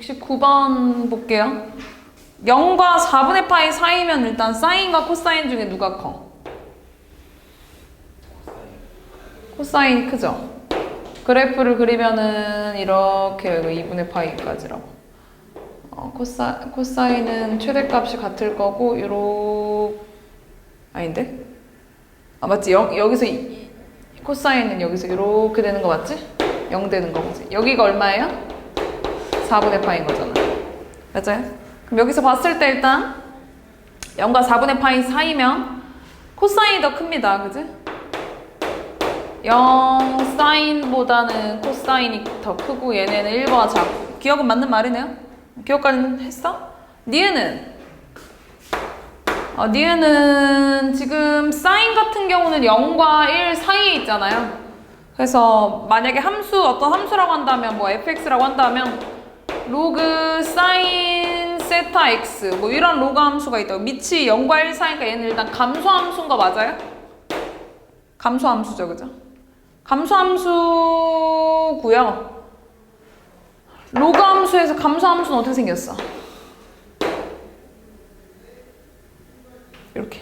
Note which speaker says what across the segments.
Speaker 1: 69번 볼게요. 0과 4분의 파이 사이면 일단 사인과 코사인 중에 누가 커? 코사인이 크죠? 그래프를 그리면은 이렇게 이거 2분의 파이까지라고. 어, 코사, 코사인은 최대값이 같을 거고 요러 아닌데? 아 맞지? 여, 이- 코사인은 여기서 이렇게 되는 거 맞지? 0 되는 거 그지? 여기가 얼마예요? 4분의 파인 거잖아. 맞아요? 그럼 여기서 봤을 때 일단 0과 4분의 파이 사이면 코사인이 더 큽니다. 그지? 0 사인보다는 코사인이 더 크고 얘네는 1과 작고 기억은 맞는 말이네요. 기억까지는 했어? 니은은 어, 니은은 지금 사인 같은 경우는 0과 1 사이에 있잖아요. 그래서 만약에 함수 어떤 함수라고 한다면 뭐 fx라고 한다면 로그 사인 세타 x 뭐 이런 로그 함수가 있다고 밑이 0과 1 사이니까 얘는 일단 감소 함수인 거 맞아요? 감소 함수죠, 그죠? 감소 함수고요. 로그 함수에서 감소 함수는 어떻게 생겼어? 이렇게.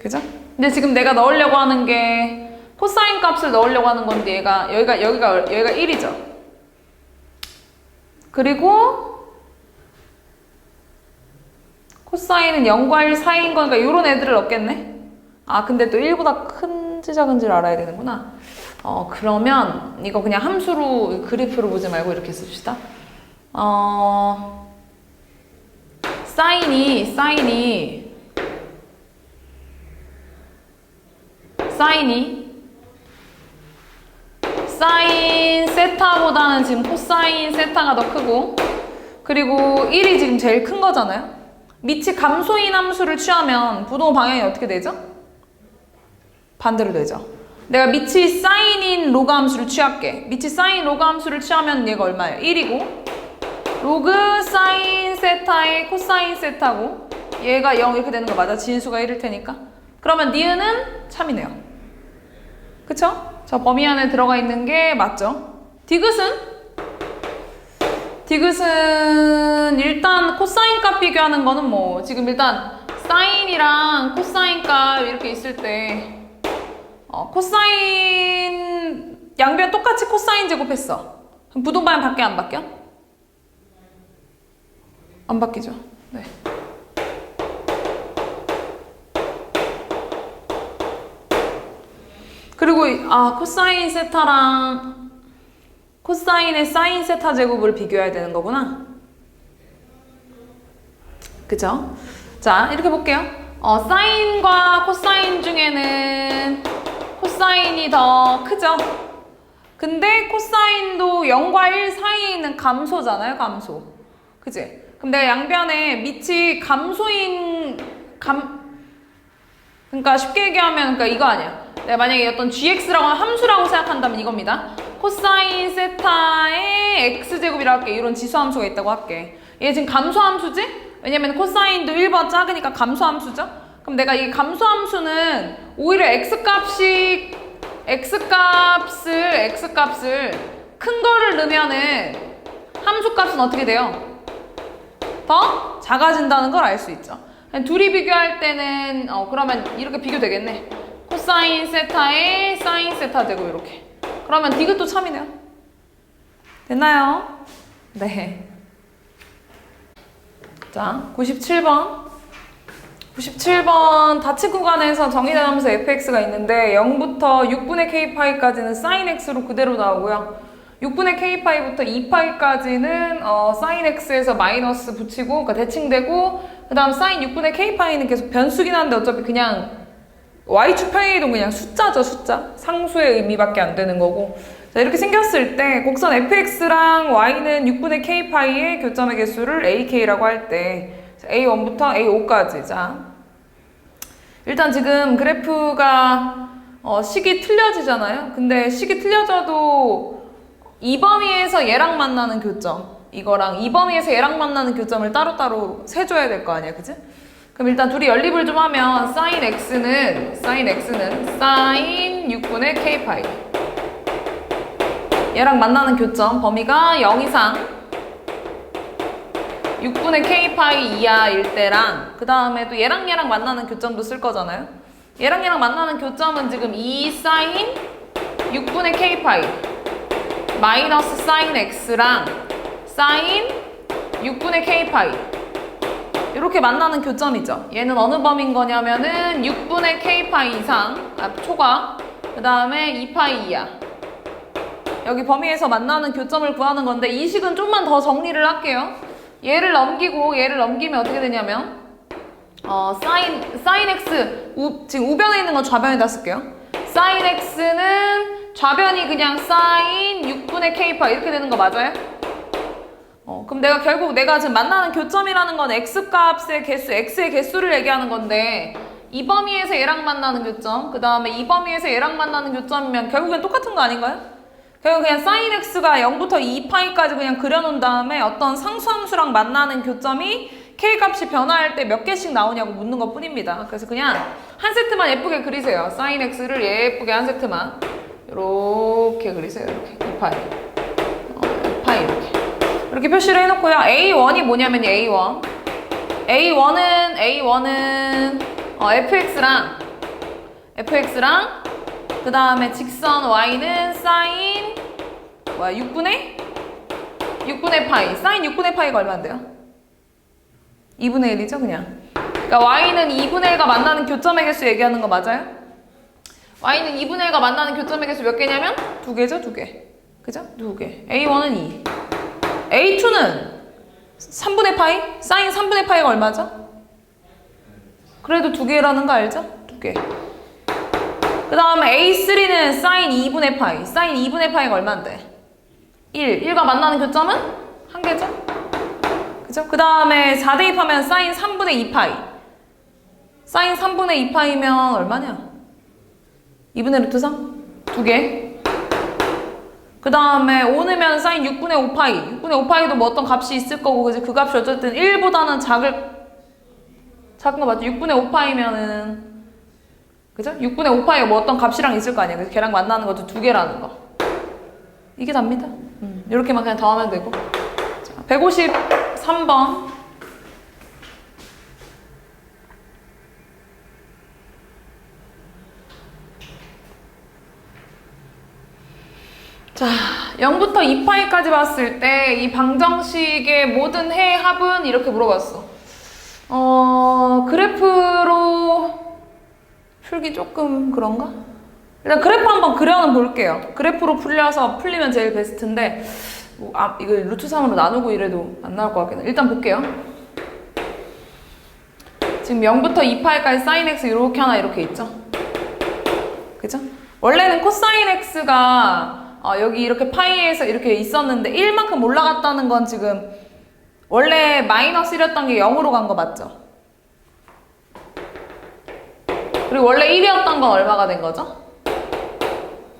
Speaker 1: 그죠? 근데 지금 내가 넣으려고 하는 게 코사인 값을 넣으려고 하는 건데 얘가 여기가 여기가 여기가 1이죠. 그리고 코사인은 0과 1 사이인 거니까 이런 애들을 넣겠네. 아 근데 또 1보다 큰지 작은지를 알아야 되는구나. 어 그러면 이거 그냥 함수로 그래프로 보지 말고 이렇게 씁시다. 어 사인이 사인이 사인이 사인 세타보다는 지금 코사인 세타가 더 크고 그리고 1이 지금 제일 큰 거잖아요. 밑이 감소인 함수를 취하면 부동 방향이 어떻게 되죠? 반대로 되죠. 내가 밑이 사인인 로그 함수를 취할게. 밑이 사인 로그 함수를 취하면 얘가 얼마예요? 1이고 로그 사인 세타의 코사인 세타고 얘가 0 이렇게 되는 거 맞아? 진수가 1일 테니까. 그러면 니은은 참이네요. 그쵸? 저 범위 안에 들어가 있는 게 맞죠? 디귿은? 디귿은 일단 코사인 값 비교하는 거는 뭐 지금 일단 사인이랑 코사인 값 이렇게 있을 때 어, 코사인 양변 똑같이 코사인 제곱했어. 그럼 부동 방향 바뀌어 안 바뀌어? 안 바뀌죠. 네. 그리고 이- 아 코사인 세타랑 코사인의 사인 세타 제곱을 비교해야 되는 거구나. 그죠? 자 이렇게 볼게요. 어, 사인과 코사인 중에는 코사인이 더 크죠? 근데 코사인도 0과 1 사이에 있는 감소잖아요, 감소. 그지? 그럼 내가 양변에 밑이 감소인 감 그러니까 쉽게 얘기하면 그러니까 이거 아니야. 내가 만약에 어떤 gx라고 하는 함수라고 생각한다면 이겁니다. 코사인 세타의 x제곱이라고 할게. 이런 지수함수가 있다고 할게. 얘 지금 감소함수지? 왜냐면 코사인도 1번 작으니까 감소함수죠? 그럼 내가 이 감소함수는 오히려 x값이 x값을 x값을 큰 거를 넣으면은 함수값은 어떻게 돼요? 더 작아진다는 걸 알 수 있죠. 둘이 비교할 때는 어 그러면 이렇게 비교되겠네. 코사인 세타에 사인 세타 되고 이렇게. 그러면 디귿도 참이네요. 됐나요? 네. 자, 97번. 97번 다치 구간에서 함수 fx가 있는데 0부터 6분의 k파이까지는 sin x로 그대로 나오고요. 6분의 k파이부터 2파이까지는 어, sin x에서 마이너스 붙이고 그러니까 대칭되고 그 다음 sin 6분의 k파이는 계속 변수긴 한데 어차피 그냥 y축 평행이동 그냥 숫자죠 숫자. 상수의 의미밖에 안 되는 거고. 자 이렇게 생겼을 때 곡선 fx랑 y는 6분의 k파이의 교점의 개수를 ak라고 할 때 a1부터 a5까지. 자 일단 지금 그래프가 어, 식이 틀려지잖아요. 근데 식이 틀려져도 이 범위에서 얘랑 만나는 교점 이거랑 이 범위에서 얘랑 만나는 교점을 따로따로 세줘야 될 거 아니야 그지? 그럼 일단 둘이 연립을 좀 하면 sin x는 sin x는 sin 6분의 k파이. 얘랑 만나는 교점 범위가 0 이상. 6분의 k파이 이하일 때랑 그 다음에 또 얘랑 얘랑 만나는 교점도 쓸 거잖아요. 얘랑 얘랑 만나는 교점은 지금 2 사인 6분의 k파이 마이너스 사인 x랑 사인 6분의 k파이 이렇게 만나는 교점이죠. 얘는 어느 범인 거냐면은 6분의 k파이 이상 아, 초과 그 다음에 2파이 이하 여기 범위에서 만나는 교점을 구하는 건데 이 식은 좀만 더 정리를 할게요. 얘를 넘기고 얘를 넘기면 어떻게 되냐면 어 사인 사인 x 우, 지금 우변에 있는 건 좌변에다 쓸게요. 사인 x는 좌변이 그냥 사인 6분의 k파 이렇게 되는 거 맞아요? 어, 그럼 내가 결국 내가 지금 만나는 교점이라는 건 x 값의 개수, x의 개수를 얘기하는 건데 이 범위에서 얘랑 만나는 교점, 그 다음에 이 범위에서 얘랑 만나는 교점이면 결국엔 똑같은 거 아닌가요? 결국 그냥 sin x가 0부터 2파이까지 그냥 그려놓은 다음에 어떤 상수함수랑 만나는 교점이 k 값이 변화할 때 몇 개씩 나오냐고 묻는 것 뿐입니다. 그래서 그냥 한 세트만 예쁘게 그리세요. sin x를 예쁘게 한 세트만 이렇게 그리세요. 이렇게 2파이, 어, 2파이 이렇게 이렇게 표시를 해놓고요. a1이 뭐냐면 a1 a1은 a1은 어, fx랑 fx랑 그 다음에 직선 y는 sin 뭐야 6분의 6분의 파이 sin 6분의 파이가 얼마인데요? 2분의 1이죠 그냥 그러니까 y는 2분의 1과 만나는 교점의 개수 얘기하는 거 맞아요? y는 2분의 1과 만나는 교점의 개수 몇 개냐면 두 개죠 두개 그죠? 두개 a1은 2 a2는 3분의 파이? sin 3분의 파이가 얼마죠? 그래도 두 개라는 거 알죠? 두 개. 그 다음에 A3는 sin 2분의 파이. sin 2분의 파이가 얼마인데? 1. 1과 만나는 교점은? 한 개죠? 그죠? 그 다음에 4 대 입하면 sin 3분의 2 파이. sin 3분의 2 파이면 얼마냐? 2분의 루트 3? 두 개. 그 다음에 5 넣으면 sin 6분의 5파이. 6분의 5파이도 뭐 어떤 값이 있을 거고, 그지? 그 값이 어쨌든 1보다는 작을 작은 거 맞죠? 6분의 5파이면은 그죠? 6분의 5파이가 뭐 어떤 값이랑 있을 거 아니야. 그래서 걔랑 만나는 것도 두 개라는 거. 이게 답니다. 음, 이렇게만 그냥 더하면 되고. 자, 153번. 자, 0부터 2파이까지 봤을 때 이 방정식의 모든 해 합은 이렇게 물어봤어. 어, 그래프로 풀기 조금 그런가? 일단 그래프 한번 그려는 볼게요. 그래프로 풀려서 풀리면 제일 베스트인데, 뭐, 아, 이거 루트 3으로 나누고 이래도 안 나올 것 같긴 해. 일단 볼게요. 지금 0부터 2파이까지 sin x 이렇게 하나 이렇게 있죠? 그죠? 원래는 코사인 x가 어, 여기 이렇게 파이에서 이렇게 있었는데 1만큼 올라갔다는 건 지금 원래 마이너스 1이었던 게 0으로 간 거 맞죠? 그리고 원래 1이었던 건 얼마가 된 거죠?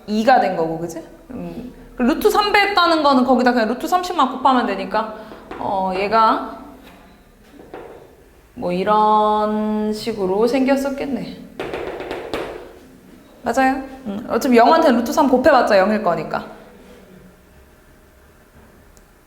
Speaker 1: 2가 된 거고, 그지? 음. 루트 3배 했다는 거는 거기다 그냥 루트 30만 곱하면 되니까, 어, 얘가 뭐 이런 식으로 생겼었겠네. 맞아요? 음. 어차피 0한테 루트 3 곱해봤자 0일 거니까.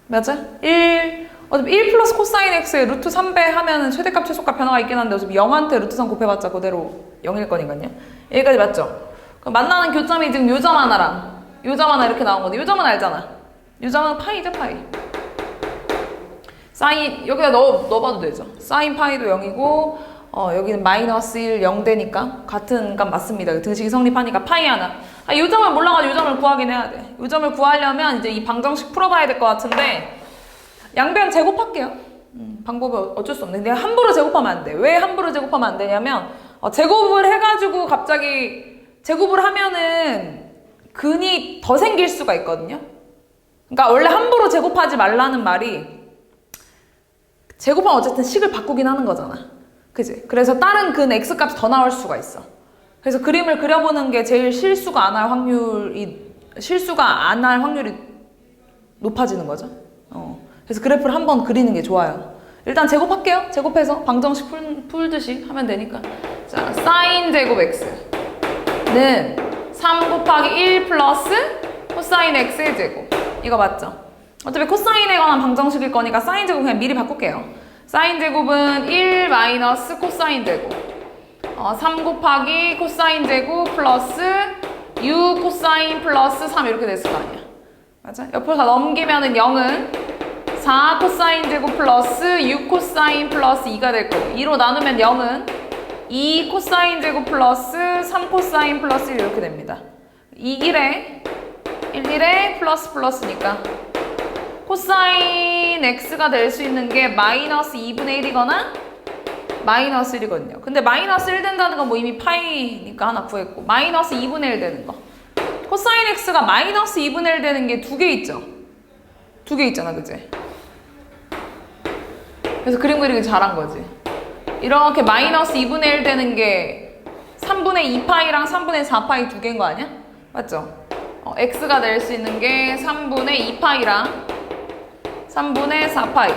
Speaker 1: 맞아? 1, 어차피 1 플러스 코사인 x에 루트 3배 하면은 최대값, 최소값 변화가 있긴 한데 어차피 0한테 루트 3 곱해봤자 그대로 0일 거니까요. 여기까지 맞죠? 만나는 교점이 지금 요점 하나랑 요점 하나 이렇게 나온 건데 요점은 알잖아. 요점은 파이죠, 파이. 사인, 여기다 넣어, 넣어봐도 되죠. 사인 파이도 0이고, 어, 여기는 마이너스 1, 0 되니까 같은 값 맞습니다. 등식이 성립하니까 파이 하나. 아, 요 점을 몰라가지고 요 점을 구하긴 해야 돼. 요 점을 구하려면 이제 이 방정식 풀어봐야 될 것 같은데, 양변 제곱할게요. 음, 방법이 어쩔 수 없네. 근데 함부로 제곱하면 안 돼. 왜 함부로 제곱하면 안 되냐면 어, 제곱을 해가지고 갑자기 제곱을 하면은 근이 더 생길 수가 있거든요. 그러니까 원래 함부로 제곱하지 말라는 말이 제곱하면 어쨌든 식을 바꾸긴 하는 거잖아. 그지? 그래서 다른 근 x 값이 더 나올 수가 있어. 그래서 그림을 그려보는 게 제일 실수가 안 할 확률이 실수가 안 할 확률이 높아지는 거죠. 어. 그래서 그래프를 한번 그리는 게 좋아요. 일단 제곱할게요. 제곱해서 방정식 풀, 풀듯이 하면 되니까. 자, sin 제곱 x는 3 곱하기 1 플러스 코사인 x의 제곱. 이거 맞죠? 어차피 코사인에 관한 방정식일 거니까 사인 제곱 그냥 미리 바꿀게요. 사인 제곱은 1 마이너스 코사인 제곱. 어, 3 곱하기 코사인 제곱 플러스 6 코사인 플러스 3 이렇게 됐을 거 아니야. 맞아? 옆으로 다 넘기면은 0은 4 코사인 제곱 플러스 6 코사인 플러스 2가 될 거고 2로 나누면 0은 2 코사인 제곱 플러스 3 코사인 플러스 1 이렇게 됩니다. 2 1에 1 1에 플러스 플러스니까 코사인 x가 될 수 있는 게 마이너스 2분의 1이거나 마이너스 1이거든요. 근데 마이너스 1 된다는 건 뭐 이미 파이니까 하나 구했고 마이너스 2분의 1 되는 거. 코사인 x가 마이너스 2분의 1 되는 게 두 개 있죠. 두 개 있잖아, 그지? 그래서 그림 그리기 잘한 거지. 이렇게 마이너스 2분의 1 되는 게 3분의 2파이랑 3분의 4파이 두 개인 거 아니야? 맞죠? 어, x가 될 수 있는 게 3분의 2파이랑 3분의 4파이.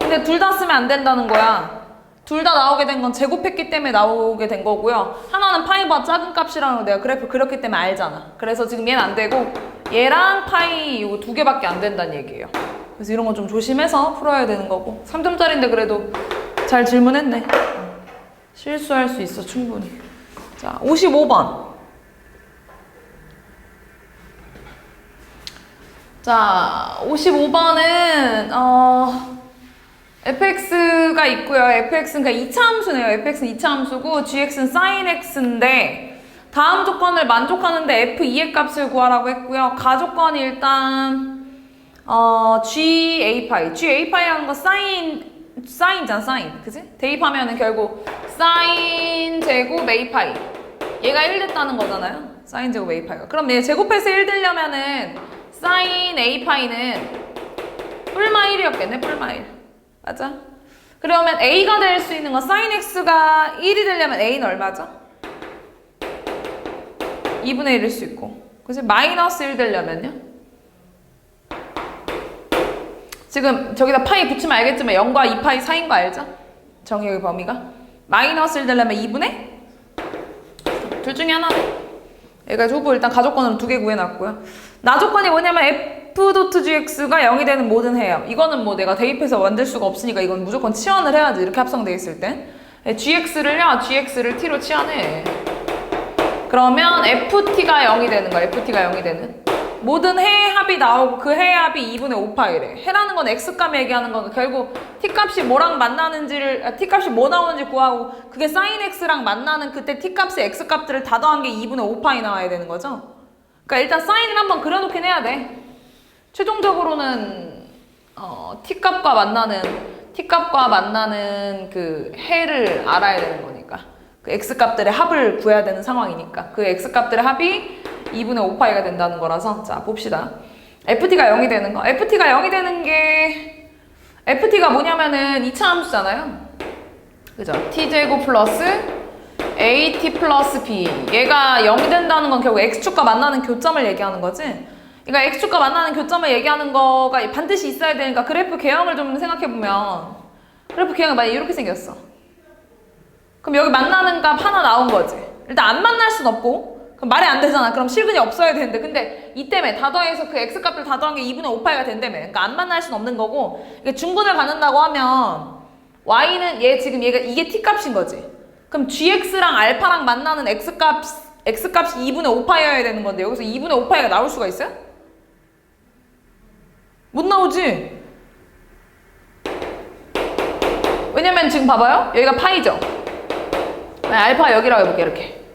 Speaker 1: 근데 둘 다 쓰면 안 된다는 거야. 둘 다 나오게 된 건 제곱했기 때문에 나오게 된 거고요. 하나는 파이보다 작은 값이라는 걸 내가 그래프 그렸기 때문에 알잖아. 그래서 지금 얘는 안 되고 얘랑 파이 이거 두 개밖에 안 된다는 얘기예요. 그래서 이런 거좀 조심해서 풀어야 되는 거고 3점짜리인데 그래도 잘 질문했네. 어, 실수할 수 있어 충분히. 자 55번. 자 55번은 어 fx가 있고요. fx는 그냥 2차 함수네요. fx는 2차 함수고 gx는 sin x인데 다음 조건을 만족하는데 f2의 값을 구하라고 했고요. 가조건이 일단 어 g a 파이 g a 파이라는 거 sin sine이잖아 sin 그지? 대입하면은 결국 sin 제곱 a 파이 얘가 1 됐다는 거잖아요. sin 제곱 a 파이가 그럼 얘 제곱해서 1 되려면은 sin a 파이는 뿔마 1이었겠네 뿔마 1 맞아? 그러면 a가 될 수 있는 건 sin x가 1이 되려면 a는 얼마죠? 2분의 1일 수 있고 그지? 마이너스 1 되려면요? 지금 저기다 파이 붙이면 알겠지만 0과 2파이 사이인 거 알죠? 정의의 범위가 마이너스 1 되려면 2분의 둘 중에 하나네 얘가 후보 일단 가조건으로 두 개 구해놨고요 나 조건이 뭐냐면 f.gx가 0이 되는 모든 해요 이거는 뭐 내가 대입해서 만들 수가 없으니까 이건 무조건 치환을 해야지 이렇게 합성돼 있을 때 gx를요. Gx를 t로 치환해. 그러면 ft가 0이 되는 거야. Ft가 0이 되는. 모든 해의 합이 나오고 그 해의 합이 2분의 5파이래. 해라는 건 x값 얘기하는 건 결국 t값이 뭐랑 만나는지를 아, t값이 뭐 나오는지 구하고 그게 sin x랑 만나는 그때 t값의 x값들을 다 더한 게 2분의 5파이 나와야 되는 거죠 그러니까 일단 사인을 한번 그려놓긴 해야 돼. 최종적으로는 어, t 값과 만나는 t 값과 만나는 그 해를 알아야 되는 거니까 그 x 값들의 합을 구해야 되는 상황이니까 그 x 값들의 합이 2분의 5파이가 된다는 거라서 자 봅시다. ft가 0이 되는 거. ft가 0이 되는 게 ft가 뭐냐면은 2차 함수잖아요. 그죠? t제곱 플러스 at 플러스 b. 얘가 0이 된다는 건 결국 x축과 만나는 교점을 얘기하는 거지? 그러니까 x축과 만나는 교점을 얘기하는 거가 반드시 있어야 되니까 그래프 개형을 좀 생각해보면 그래프 개형이 만약 이렇게 생겼어. 그럼 여기 만나는 값 하나 나온 거지. 일단 안 만날 순 없고. 그럼 말이 안 되잖아. 그럼 실근이 없어야 되는데. 근데 이 때문에 다 더해서 그 x값을 다 더한 게 2분의 5파이가 된다며 그러니까 안 만날 순 없는 거고. 이게 중분을 갖는다고 하면 y는 얘 지금 얘가 이게 t값인 거지 그럼 gx랑 알파랑 만나는 x값 x값이 2분의 5파이여야 되는 건데 여기서 2분의 5파이가 나올 수가 있어요? 못 나오지. 왜냐면 지금 봐봐요. 여기가 파이죠. 네, 알파 여기라고 해볼게 이렇게.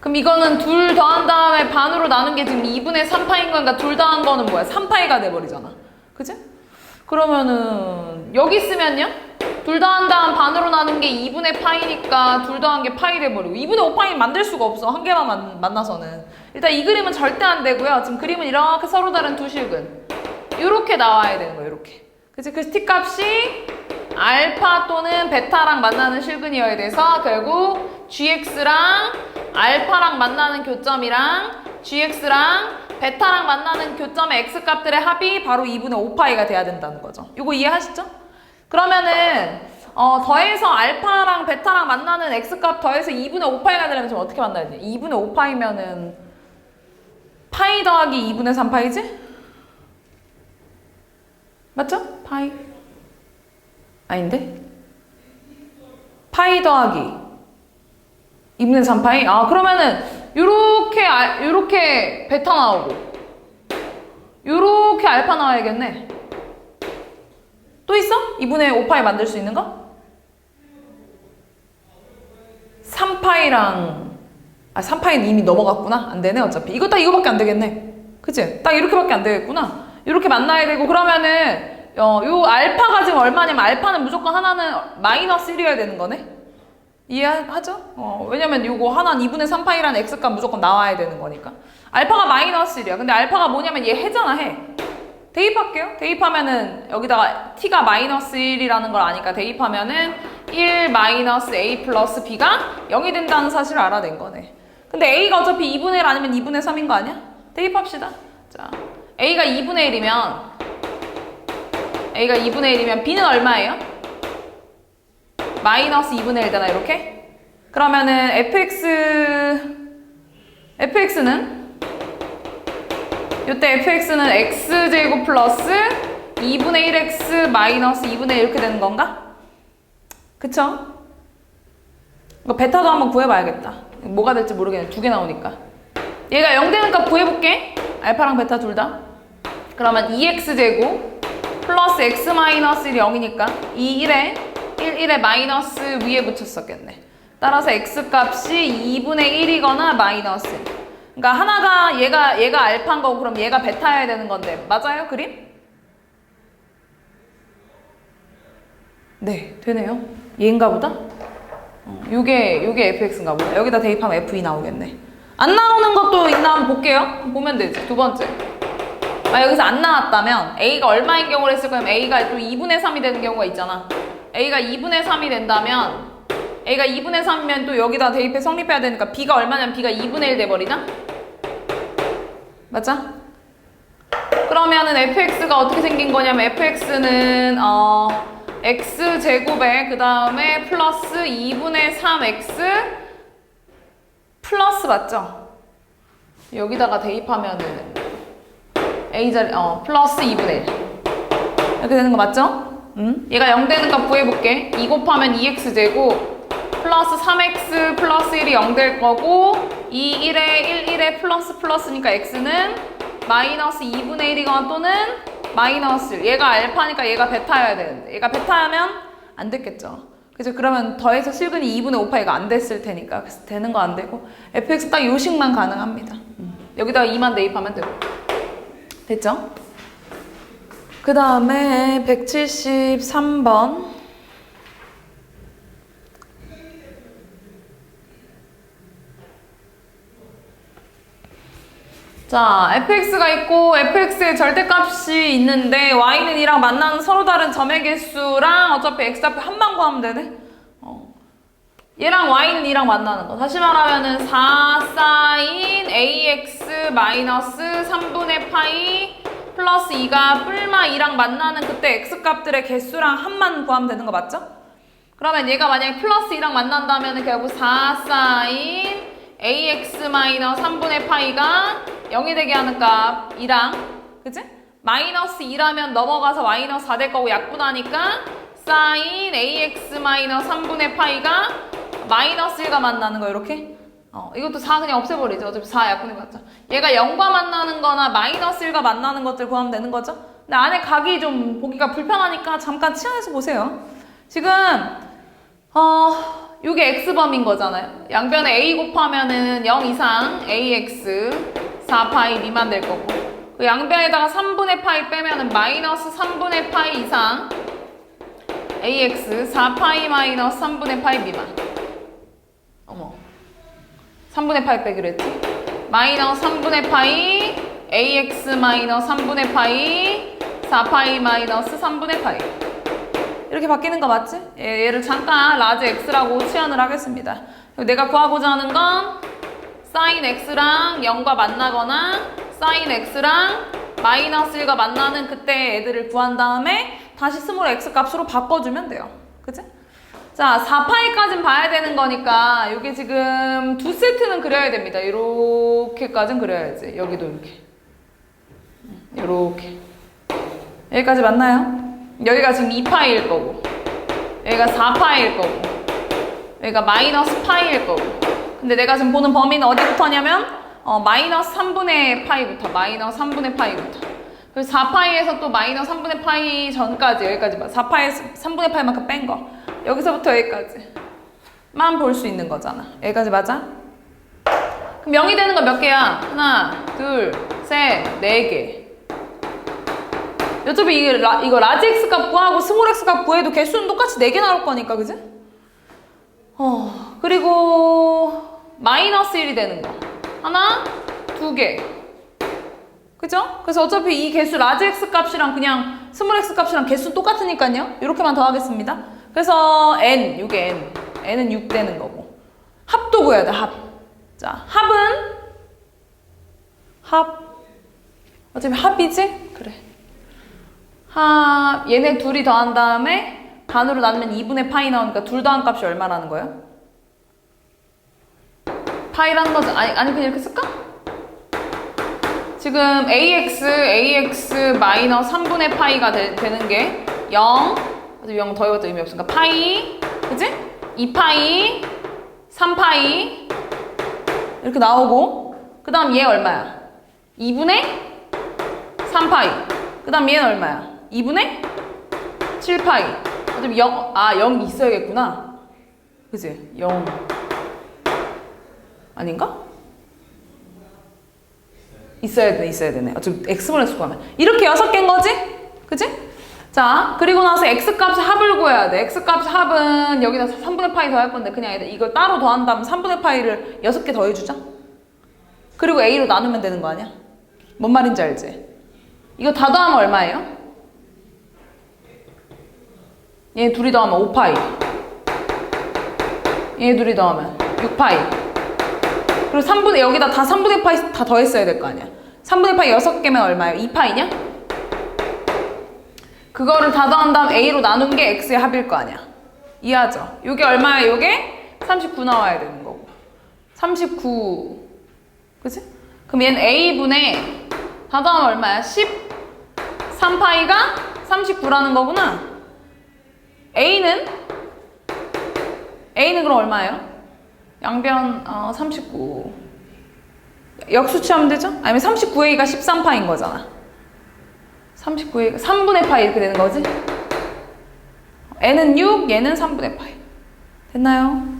Speaker 1: 그럼 이거는 둘 더한 다음에 반으로 나눈 게 지금 2분의 3파인 거니까 둘 더한 거는 뭐야? 3파이가 돼버리잖아. 그지? 그러면은 여기 있으면요? 둘 더한 다음 반으로 나눈 게 2분의 파이니까 둘 더한 게 파이 돼버리고 2분의 5파이 만들 수가 없어 한 개만 만, 만나서는. 일단 이 그림은 절대 안 되고요. 지금 그림은 이렇게 서로 다른 두 실근. 이렇게 나와야 되는 거예요 이렇게. 그치? 그 t 값이 알파 또는 베타랑 만나는 실근이어야 돼서 결국 gx랑 알파랑 만나는 교점이랑 gx랑 베타랑 만나는 교점의 x값들의 합이 바로 2분의 5파이가 돼야 된다는 거죠 이거 이해하시죠? 그러면은 어, 더해서 알파랑 베타랑 만나는 x값 더해서 2분의 5파이가 되려면 지금 어떻게 만나야 돼? 2분의 5파이면은 파이 더하기 2분의 3파이지? 맞죠? 파이 아닌데? 파이 더하기 2분의 3파이? 아 그러면은 요렇게 알, 요렇게 베타 나오고 요렇게 알파 나와야겠네 또 있어? 2분의 5파이 만들 수 있는 거? 3파이랑 아 3파이는 이미 넘어갔구나 안 되네 어차피 이거 딱 이거밖에 안 되겠네 그치? 딱 이렇게밖에 안 되겠구나 이렇게 만나야 되고 그러면은 어, 요 알파가 지금 얼마냐면 알파는 무조건 하나는 마이너스 1이어야 되는 거네 이해하죠? 어, 왜냐면 요거 하나는 2분의 3파이라는 x값 무조건 나와야 되는 거니까 알파가 마이너스 1이야 근데 알파가 뭐냐면 얘 해잖아 해 대입할게요 대입하면은 여기다가 t가 마이너스 1이라는 걸 아니까 대입하면은 1 마이너스 a 플러스 b가 0이 된다는 사실을 알아낸 거네 근데 a가 어차피 2분의 1 아니면 2분의 3인 거 아니야? 대입합시다 자 a가 2분의 1이면 a가 2분의 1이면 b는 얼마예요? 마이너스 2분의 1잖아 이렇게? 그러면은 fx fx는? 이때 fx는 x제곱 플러스 2분의 1x 마이너스 2분의 1 이렇게 되는 건가? 그쵸? 이거 베타도 한번 구해봐야겠다. 뭐가 될지 모르겠네 두 개 나오니까. 얘가 0 되는 값 구해볼게. 알파랑 베타 둘 다. 그러면 2x제곱 플러스 x 마이너스 1이 0이니까 2 1에 1 1에 마이너스 위에 붙였었겠네. 따라서 x 값이 2분의 1이거나 마이너스. 1 그러니까 하나가 얘가 얘가 알파인 거고 그럼 얘가 베타여야 되는 건데. 맞아요 그림? 네 되네요. 얘인가 보다? 어, 요게 요게 fx인가 보다. 여기다 대입하면 f2 나오겠네. 안 나오는 것도 있나 한번 볼게요. 보면 되지. 두 번째. 아 여기서 안 나왔다면 a가 얼마인 경우를 했을 거면 a가 또 2분의 3이 되는 경우가 있잖아 a가 2분의 3이 된다면 a가 2분의 3이면 또 여기다 대입해 성립해야 되니까 b가 얼마냐면 b가 2분의 1 돼버리나? 맞아? 그러면은 fx가 어떻게 생긴 거냐면 fx는 어 x 제곱에 그 다음에 플러스 2분의 3x 플러스 맞죠? 여기다가 대입하면은 a 자리 어 플러스 2분의 1 이렇게 되는 거 맞죠? 응? 얘가 0 되는 값 구해볼게 2 곱하면 2x 제곱 플러스 3x 플러스 1이 0 될 거고 2 1에 1 1에 플러스 플러스니까 x는 마이너스 2분의 1이거나 또는 마이너스 1. 얘가 알파니까 얘가 베타여야 되는데 얘가 베타면 안 됐겠죠. 그죠? 그러면 더해서 실근이 2분의 5파이가 안 됐을 테니까 그래서 되는 거 안 되고 fx 딱 요식만 가능합니다. 음. 여기다가 2만 대입하면 되고 됐죠? 그 다음에 173번 자, fx가 있고 fx의 절대값이 있는데 y는 2랑 만나는 서로 다른 점의 개수랑 어차피 x 앞에 한만 구하면 되네. 어. 얘랑 y는 2랑 만나는 거. 다시 말하면은 4 사인 ax 마이너스 3분의 파이 플러스 2가 뿔마 2랑 만나는 그때 x 값들의 개수랑 한만 구하면 되는 거 맞죠? 그러면 얘가 만약에 플러스 2랑 만난다면 결국 4 사인 ax 마이너스 3분의 파이가 0이 되게 하는 값 2랑 그치? 마이너스 2라면 넘어가서 마이너스 4 될 거고 약분하니까 사인 ax 마이너스 3분의 파이가 마이너스 1과 만나는 거 이렇게 어, 이것도 4 그냥 없애버리죠. 어차피 4 약분해봤자 얘가 0과 만나는 거나 마이너스 1과 만나는 것들 구하면 되는 거죠. 근데 안에 각이 좀 보기가 불편하니까 잠깐 치환해서 보세요. 지금 어 요게 x범인 거잖아요. 양변에 a 곱하면은 0 이상 ax 4파이 미만 될 거고 그 양변에다가 3분의 파이 빼면은 마이너스 3분의 파이 이상 ax 4파이 마이너스 3분의 파이 미만 3분의 파이 빼기로 했지 마이너스 3분의 파이 ax 마이너스 3분의 파이 4파이 마이너스 3분의 파이 이렇게 바뀌는 거 맞지? 얘, 얘를 잠깐 라지 x라고 치환을 하겠습니다 내가 구하고자 하는 건 사인 x랑 0과 만나거나 사인 x랑 마이너스 1과 만나는 그때 애들을 구한 다음에 다시 스몰 x 값으로 바꿔주면 돼요. 그치? 자, 4파이까진 봐야 되는 거니까 이게 지금 두 세트는 그려야 됩니다. 이렇게까진 그려야지. 여기도 이렇게. 이렇게. 여기까지 맞나요? 여기가 지금 2파이일 거고 여기가 4파이일 거고 여기가 마이너스 파이일 거고 근데 내가 지금 보는 범위는 어디부터냐면 어, 마이너스 3분의 파이부터 마이너스 3분의 파이부터 그래서 4파이에서 또 마이너스 3분의 파이 전까지 여기까지 봐 4파이에서 3분의 파이만큼 뺀거 여기서부터 여기까지만 볼 수 있는 거잖아 여기까지 맞아? 그럼 0이 되는 거 몇 개야? 하나, 둘, 셋, 네 개. 어차피 이게 라, 이거 라지 x 값 구하고 스몰 x 값 구해도 개수는 똑같이 4개 나올 거니까, 그지? 어, 그리고 마이너스 1이 되는 거. 하나, 두 개. 그죠? 그래서 어차피 이 개수 라지 x 값이랑 그냥 스몰 x 값이랑 개수 똑같으니까요. 이렇게만 더 하겠습니다. 그래서 n, 6에 n. n은 6 되는 거고. 합도 구해야 돼, 합. 자, 합은 합. 어차피 합이지? 그래. 합 얘네 둘이 더한 다음에 반으로 나누면 2분의 파이 나오니까 둘 더한 값이 얼마라는 거예요? 파이라는 거죠. 아니, 아니 그냥 이렇게 쓸까? 지금 ax, ax 마이너스 3분의 파이가 되, 되는 게 0, 0 더해봐도 의미 없으니까 파이, 그지? 2파이, 3파이 이렇게 나오고 그 다음 얘 얼마야? 2분의 3파이 그 다음 얘는 얼마야? 2분의 7파이 어차피 0, 아, 0 있어야겠구나 그지? 0 아닌가? 있어야 되네 있어야 되네 어차피 x분 x 구하면 이렇게 여섯 개인 거지? 그지? 자 그리고 나서 x 값의 합을 구해야 돼 x 값의 합은 여기다 3분의 파이 더할 건데 그냥 이걸 따로 더한 다음 3분의 파이를 여섯 개 더해주자 그리고 a로 나누면 되는 거 아니야? 뭔 말인지 알지? 이거 다 더하면 얼마예요? 얘 둘이 더하면 5파이 얘 둘이 더하면 6파이 그리고 3분의 여기다 다 3분의 파이 다 더했어야 될 거 아니야 3분의 파이 6개면 얼마예요? 2파이냐? 그거를 다 더한 다음 a로 나눈 게 x의 합일 거 아니야 이해하죠? 요게 얼마예요? 요게 39 나와야 되는 거고 39 그치? 그럼 얘는 a분의 다 더하면 얼마야? 13파이가 39라는 거구나 a는 a는 그럼 얼마예요? 양변 어, 39 역수치하면 되죠? 아니면 39a가 13파인 거잖아 39a가 3분의 파이 이렇게 되는 거지? n은 6, 얘는 3분의 파이 됐나요?